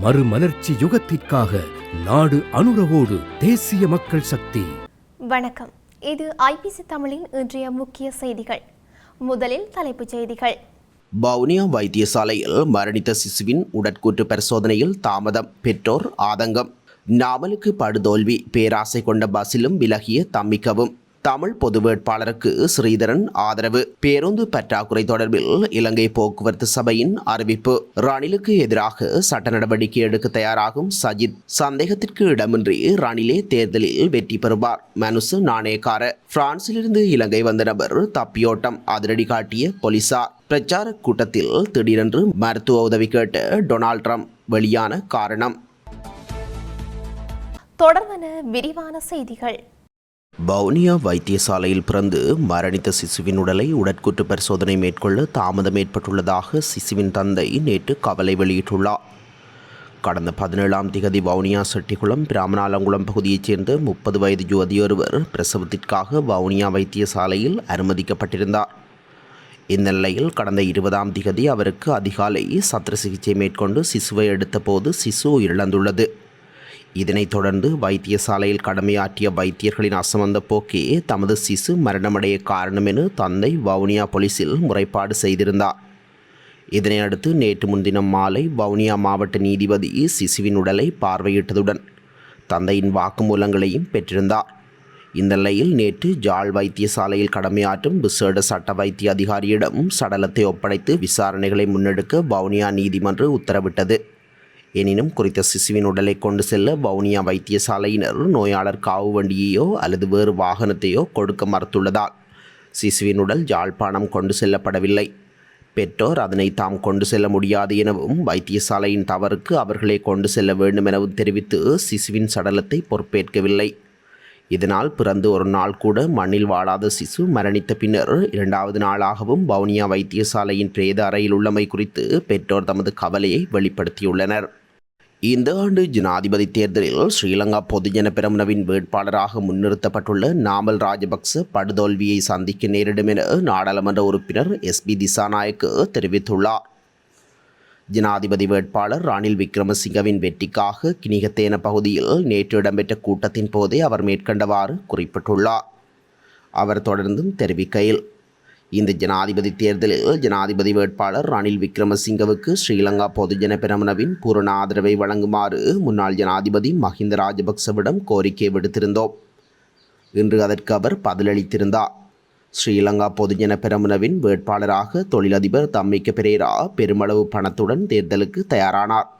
மறுமலர்ச்சி யுகத்திற்காக நாடு அனுரவோடு தேசிய மக்கள் சக்தி. வணக்கம். இது ஐபிசி தமிழின் இன்றைய முக்கிய செய்திகள். முதலில் தலைப்புச் செய்திகள். வவுனியா வைத்தியசாலையில் மரணித்த சிசுவின் உடற்கூற்று பரிசோதனையில் தாமதம் பெற்றோர் ஆதங்கம். நாமலுக்கு படுதோல்வி பேராசை கொண்ட பஸ்ஸிலும் விலகிய தம்மிக்கவும். தமிழ் பொது வேட்பாளருக்கு ஸ்ரீதரன் ஆதரவு. பேருந்து பற்றாக்குறை தொடர்பில் இலங்கை போக்குவரத்து சபையின் அறிவிப்பு. ரணிலுக்கு எதிராக சட்ட நடவடிக்கை எடுக்க தயாராகும் சஜித். சந்தேகத்திற்கு இடமின்றி ரணிலே தேர்தலில் வெற்றி பெறுவார். மனுசு நாணயக்கார. பிரான்சிலிருந்து இலங்கை வந்த நபர் தப்பியோட்டம் அதிரடி காட்டிய போலீசார். பிரச்சார கூட்டத்தில் திடீரென்று மருத்துவ உதவி கேட்ட டொனால்ட் ட்ரம்ப் வெளியான காரணம். தொடர்வன விரிவான செய்திகள். வவுனியா வைத்தியசாலையில் பிறந்து மரணித்த சிசுவின் உடலை உடற்கூற்று பரிசோதனை மேற்கொள்ள தாமதம் ஏற்பட்டுள்ளதாக சிசுவின் தந்தை நேற்று கவலை வெளியிட்டுள்ளார். கடந்த பதினேழாம் திகதி வவுனியா செட்டிக்குளம் பிராமணாலங்குளம் பகுதியைச் சேர்ந்த முப்பது வயது யுவதியொருவர் பிரசவத்திற்காக வவுனியா வைத்தியசாலையில் அனுமதிக்கப்பட்டிருந்தார். இந்த நிலையில் கடந்த இருபதாம் திகதி அவருக்கு அதிகாலை சத்திர சிகிச்சை மேற்கொண்டு சிசுவை எடுத்தபோது சிசு உயிரிழந்துள்ளது. இதனைத் தொடர்ந்து வைத்தியசாலையில் கடமையாற்றிய வைத்தியர்களின் அசமந்த போக்கே தமது சிசு மரணமடைய காரணம் என தந்தை வவுனியா போலீசில் முறைப்பாடு செய்திருந்தார். இதனையடுத்து நேற்று முன்தினம் மாலை வவுனியா மாவட்ட நீதிபதி சிசுவின் உடலை பார்வையிட்டதுடன் தந்தையின் வாக்குமூலங்களையும் பெற்றிருந்தார். இந்த நிலையில் நேற்று ஜாழ் வைத்தியசாலையில் கடமையாற்றும் விசேட சட்ட வைத்திய அதிகாரியிடம் சடலத்தை ஒப்படைத்து விசாரணைகளை முன்னெடுக்க வவுனியா நீதிமன்றம் உத்தரவிட்டது. எனினும் குறித்த சிசுவின் உடலை கொண்டு செல்ல வவுனியா வைத்தியசாலையினர் நோயாளர் காவு வண்டியையோ அல்லது வேறு வாகனத்தையோ கொடுக்க மறுத்துள்ளதால் சிசுவின் உடல் யாழ்ப்பாணம் கொண்டு செல்லப்படவில்லை. பெற்றோர் அதனை தாம் கொண்டு செல்ல முடியாது எனவும் வைத்தியசாலையின் தவறுக்கு அவர்களே கொண்டு செல்ல வேண்டும் எனவும் தெரிவித்து சிசுவின் சடலத்தை பொறுப்பேற்கவில்லை. இதனால் பிறந்து ஒரு நாள் கூட மண்ணில் வாழாத சிசு மரணித்த பின்னர் இரண்டாவது நாளாகவும் வவுனியா வைத்தியசாலையின் பிரேத அறையில் உள்ளமை குறித்து பெற்றோர் தமது கவலையை வெளிப்படுத்தியுள்ளனர். இந்த ஆண்டு ஜனாதிபதி தேர்தலில் ஸ்ரீலங்கா பொதுஜன பெரமுனவின் வேட்பாளராக முன்னிறுத்தப்பட்டுள்ள நாமல் ராஜபக்ச படுதோல்வியை சந்திக்க நேரிடும் என நாடாளுமன்ற உறுப்பினர் எஸ்பி திசாநாயக்கு தெரிவித்துள்ளார். ஜனாதிபதி வேட்பாளர் ரணில் விக்ரமசிங்கவின் வெற்றிக்காக கிணிகத்தேன பகுதியில் நேற்று இடம்பெற்ற கூட்டத்தின் போதே அவர் மேற்கண்டவாறு குறிப்பிட்டுள்ளார். அவர் தொடர்ந்தும் தெரிவிக்கையில் இந்த ஜனாதிபதி தேர்தலில் ஜனாதிபதி வேட்பாளர் ரணில் விக்ரமசிங்கவுக்கு ஸ்ரீலங்கா பொதுஜன பெரமுனவின் பூரண ஆதரவை வழங்குமாறு முன்னாள் ஜனாதிபதி மஹிந்த ராஜபக்சவிடம் கோரிக்கை விடுத்திருந்தோம். இன்று அதற்கு அவர் பதிலளித்திருந்தார். ஸ்ரீலங்கா பொதுஜன பெரமுனவின் வேட்பாளராக தொழிலதிபர் தம்மிக்க பெரேரா பெருமளவு பணத்துடன் தேர்தலுக்கு தயாரானார்.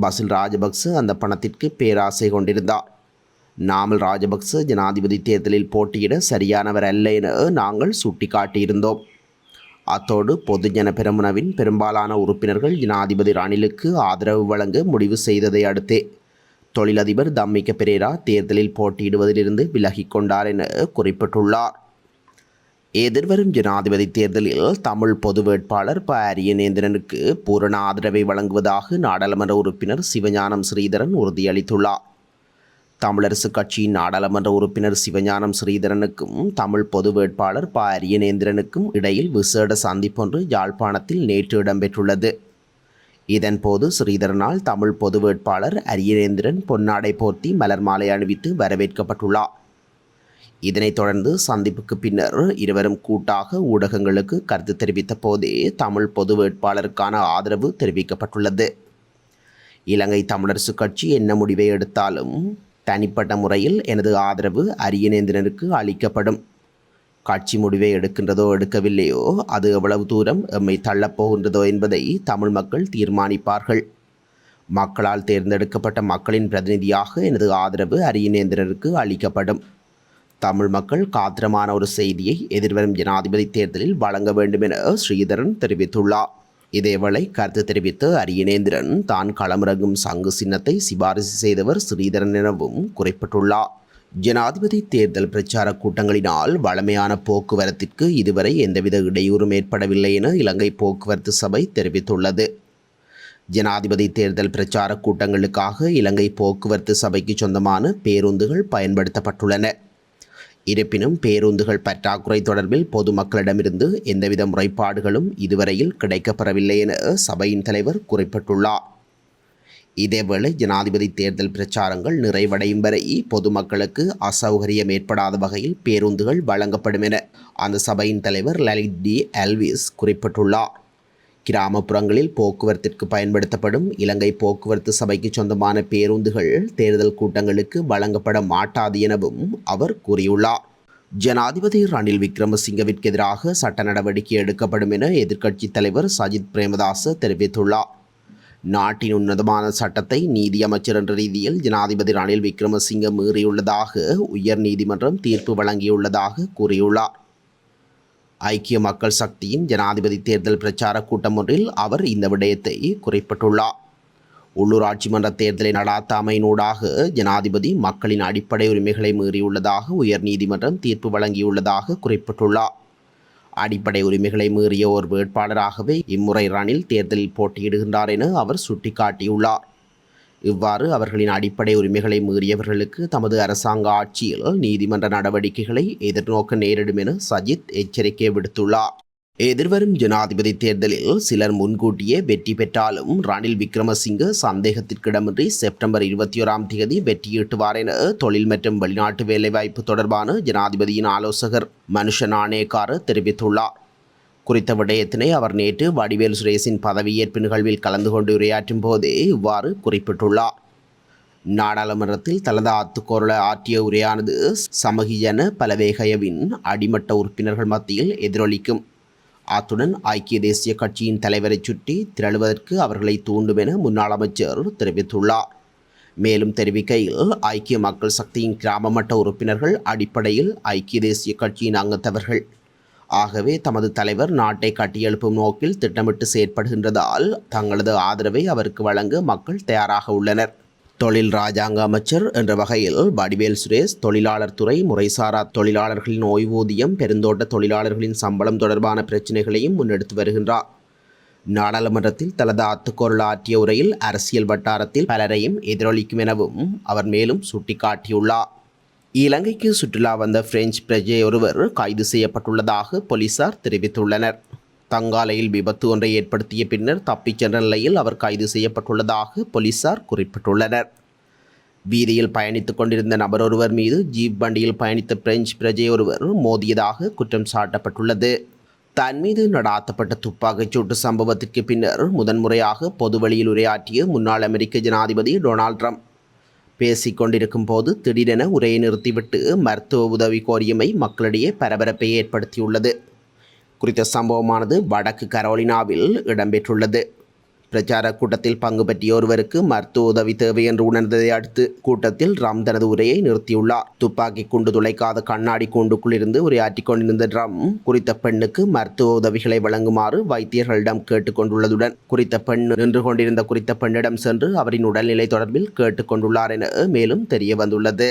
பசில் ராஜபக்ச அந்த பணத்திற்கு பேராசை கொண்டிருந்தார். நாமல் ராஜபக்ச ஜனாதிபதி தேர்தலில் போட்டியிட சரியானவர் அல்ல என நாங்கள் சுட்டிக்காட்டியிருந்தோம். அத்தோடு பொதுஜன பெரமுனவின் பெரும்பாலான உறுப்பினர்கள் ஜனாதிபதி ரணிலுக்கு ஆதரவு வழங்க முடிவு செய்ததை அடுத்தே தொழிலதிபர் தம்மிக்க பெரேரா தேர்தலில் போட்டியிடுவதிலிருந்து விலகிக் கொண்டார் என குறிப்பிட்டுள்ளார். எதிர்வரும் ஜனாதிபதி தேர்தலில் தமிழ் பொது வேட்பாளர் ப. அரியநேந்திரனுக்கு பூரண ஆதரவை வழங்குவதாக நாடாளுமன்ற உறுப்பினர் சிவஞானம் ஸ்ரீதரன் உறுதியளித்துள்ளார். தமிழரசு கட்சியின் நாடாளுமன்ற உறுப்பினர் சிவஞானம் ஸ்ரீதரனுக்கும் தமிழ் பொது வேட்பாளர் ப. அரியநேந்திரனுக்கும் இடையில் விசேட சந்திப்பொன்று யாழ்ப்பாணத்தில் நேற்று இடம்பெற்றுள்ளது. இதன்போது ஸ்ரீதரனால் தமிழ் பொது வேட்பாளர் அரியநேந்திரன் பொன்னாடை போர்த்தி மலர் மாலை அணிவித்து வரவேற்கப்பட்டுள்ளார். இதனைத் தொடர்ந்து சந்திப்புக்கு பின்னர் இருவரும் கூட்டாக ஊடகங்களுக்கு கருத்து தெரிவித்த போதே தமிழ் பொது வேட்பாளருக்கான ஆதரவு தெரிவிக்கப்பட்டுள்ளது. இலங்கை தமிழரசுக் கட்சி என்ன முடிவை எடுத்தாலும் தனிப்பட்ட முறையில் எனது ஆதரவு அரியநேந்திரனுக்கு அளிக்கப்படும். காட்சி முடிவை எடுக்கின்றதோ எடுக்கவில்லையோ அது எவ்வளவு தூரம் எம்மை தள்ளப்போகின்றதோ என்பதை தமிழ் மக்கள் தீர்மானிப்பார்கள். மக்களால் தேர்ந்தெடுக்கப்பட்ட மக்களின் பிரதிநிதியாக எனது ஆதரவு அரியநேந்திரனுக்கு அளிக்கப்படும். தமிழ் மக்கள் காத்திரமான ஒரு செய்தியை எதிர்வரும் ஜனாதிபதி தேர்தலில் வழங்க வேண்டும் என ஸ்ரீதரன் தெரிவித்துள்ளார். இதேவேளை கருத்து தெரிவித்த அரியநேந்திரன் தான் களமிறங்கும் சங்கு சின்னத்தை சிபாரிசு செய்தவர் ஸ்ரீதரன் எனவும் குறிப்பிட்டுள்ளார். ஜனாதிபதி தேர்தல் பிரச்சார கூட்டங்களினால் வளமையான போக்குவரத்திற்கு இதுவரை எந்தவித இடையூறும் ஏற்படவில்லை என இலங்கை போக்குவரத்து சபை தெரிவித்துள்ளது. ஜனாதிபதி தேர்தல் பிரச்சார கூட்டங்களுக்காக இலங்கை போக்குவரத்து சபைக்கு சொந்தமான பேருந்துகள் பயன்படுத்தப்பட்டுள்ளன. இருப்பினும் பேருந்துகள் பற்றாக்குறை தொடர்பில் பொதுமக்களிடமிருந்து எந்தவித முறைப்பாடுகளும் இதுவரையில் கிடைக்கப்பெறவில்லை என சபையின் தலைவர் குறிப்பிட்டுள்ளார். இதேவேளை ஜனாதிபதி தேர்தல் பிரச்சாரங்கள் நிறைவடையும் வரை பொதுமக்களுக்கு அசௌகரியம் ஏற்படாத வகையில் பேருந்துகள் வழங்கப்படும் என அந்த சபையின் தலைவர் லலித் டி. எல்விஸ் குறிப்பிட்டுள்ளார். கிராமப்புறங்களில் போக்குவரத்திற்கு பயன்படுத்தப்படும் இலங்கை போக்குவரத்து சபைக்கு சொந்தமான பேருந்துகள் தேர்தல் கூட்டங்களுக்கு வழங்கப்பட மாட்டாது எனவும் அவர் கூறியுள்ளார். ஜனாதிபதி ரணில் விக்ரமசிங்கவிற்கு எதிராக சட்ட நடவடிக்கை எடுக்கப்படும் என எதிர்க்கட்சித் தலைவர் சஜித் பிரேமதாச தெரிவித்துள்ளார். நாட்டின் உன்னதமான சட்டத்தை நீதி அமைச்சர் என்ற ரீதியில் ஜனாதிபதி ரணில் விக்ரமசிங்க மீறியுள்ளதாக உயர் நீதிமன்றம் தீர்ப்பு வழங்கியுள்ளதாக கூறியுள்ளார். ஐக்கிய மக்கள் சக்தியின் ஜனாதிபதி தேர்தல் பிரச்சார கூட்டம் ஒன்றில் அவர் இந்த விடயத்தை குறிப்பிட்டுள்ளார். உள்ளூராட்சி மன்ற தேர்தலை நடாத்தாமையினூடாக ஜனாதிபதி மக்களின் அடிப்படை உரிமைகளை மீறியுள்ளதாக உயர்நீதிமன்றம் தீர்ப்பு வழங்கியுள்ளதாக குறிப்பிட்டுள்ளார். அடிப்படை உரிமைகளை மீறிய ஒரு வேட்பாளராகவே இம்முறை ரணில் தேர்தலில் போட்டியிடுகின்றார் என அவர் சுட்டிக்காட்டியுள்ளார். இவ்வாறு அவர்களின் அடிப்படை உரிமைகளை மீறியவர்களுக்கு தமது அரசாங்க ஆட்சியில் நீதிமன்ற நடவடிக்கைகளை எதிர்நோக்க நேரிடும் என சஜித் எச்சரிக்கை விடுத்துள்ளார். எதிர்வரும் ஜனாதிபதி தேர்தலில் சிலர் முன்கூட்டியே வெற்றி பெற்றாலும் ரணில் விக்ரமசிங்க சந்தேகத்திற்கிடமின்றி செப்டம்பர் இருபத்தி ஓராம் தேதி வெற்றியீட்டுவார் என தொழில் மற்றும் வெளிநாட்டு வேலைவாய்ப்பு தொடர்பான ஜனாதிபதியின் ஆலோசகர் மனுஷ நாணயக்காரர் தெரிவித்துள்ளார். குறித்த விடயத்தினை அவர் நேற்று வடிவேல் சுரேஷின் பதவியேற்பு நிகழ்வில் கலந்து கொண்டு உரையாற்றும் போதே இவ்வாறு குறிப்பிட்டுள்ளார். நாடாளுமன்றத்தில் தனது ஆத்துக்கோரல ஆற்றிய உரையானது சமகிஜன பலவேகயவின் அடிமட்ட உறுப்பினர்கள் மத்தியில் எதிரொலிக்கும். அத்துடன் ஐக்கிய தேசிய கட்சியின் தலைவரை சுற்றி திரளுவதற்கு அவர்களை தூண்டும் என முன்னாள் அமைச்சர் தெரிவித்துள்ளார். மேலும் தெரிவிக்கையில் ஐக்கிய மக்கள் சக்தியின் கிராம மட்ட உறுப்பினர்கள் அடிப்படையில் ஐக்கிய தேசிய கட்சியின் அங்கத்தவர்கள் ஆகவே தமது தலைவர் நாட்டை கட்டியெழுப்பும் நோக்கில் திட்டமிட்டு செயற்படுகின்றதால் தங்களது ஆதரவை அவருக்கு வழங்க மக்கள் தயாராக உள்ளனர். தொழில் ராஜாங்க அமைச்சர் என்ற வகையில் வடிவேல் சுரேஷ் தொழிலாளர் துறை முறைசாரா தொழிலாளர்களின் ஓய்வூதியம் பெருந்தோட்ட தொழிலாளர்களின் சம்பளம் தொடர்பான பிரச்சினைகளையும் முன்னெடுத்து வருகின்றார். நாடாளுமன்றத்தில் தனது அத்துக்குரல் ஆற்றிய உரையில் அரசியல் வட்டாரத்தில் பலரையும் எதிரொலிக்கும் எனவும் அவர் மேலும் சுட்டிக்காட்டியுள்ளார். இலங்கைக்கு சுற்றுலா வந்த பிரெஞ்சு பிரஜை ஒருவர் கைது செய்யப்பட்டுள்ளதாக போலீசார் தெரிவித்துள்ளனர். தங்காலையில் விபத்து ஒன்றை ஏற்படுத்திய பின்னர் தப்பிச் சென்ற நிலையில் அவர் கைது செய்யப்பட்டுள்ளதாக போலீசார் குறிப்பிட்டுள்ளனர். வீதியில் பயணித்துக் கொண்டிருந்த நபர் ஒருவர் மீது ஜீப் வண்டியில் பயணித்த பிரெஞ்சு பிரஜை ஒருவர் மோதியதாக குற்றம் சாட்டப்பட்டுள்ளது. தன் மீது நடாத்தப்பட்ட துப்பாக்கிச் சூட்டு சம்பவத்திற்கு பின்னர் முதன்முறையாக பொதுவெளியில் உரையாற்றிய முன்னாள் அமெரிக்க ஜனாதிபதி டொனால்ட் ட்ரம்ப். பேசிக் கொண்டிருக்கும் போது திடீரென உரையை நிறுத்திவிட்டு மருத்துவ உதவி கோரியமை மக்களிடையே பரபரப்பை ஏற்படுத்தியுள்ளது. குறித்த சம்பவமானது வடக்கு கரோலினாவில் இடம்பெற்றுள்ளது. பிரச்சார கூட்டத்தில் பங்கு பற்றிய ஒருவருக்கு மருத்துவ உதவி தேவை என்று உணர்ந்ததை அடுத்து கூட்டத்தில் ராம் தனது உரையை நிறுத்தியுள்ளார். துப்பாக்கி குண்டு துளைக்காத கண்ணாடி கூண்டுக்குள் இருந்து உரையாற்றிக் கொண்டிருந்த ட்ரம் குறித்த பெண்ணுக்கு மருத்துவ உதவிகளை வழங்குமாறு வைத்தியர்களிடம் கேட்டுக்கொண்டுள்ளதுடன் குறித்த பெண் நின்று கொண்டிருந்த குறித்த பெண்ணிடம் சென்று அவரின் உடல்நிலை தொடர்பில் கேட்டுக்கொண்டுள்ளார் என மேலும் தெரிய வந்துள்ளது.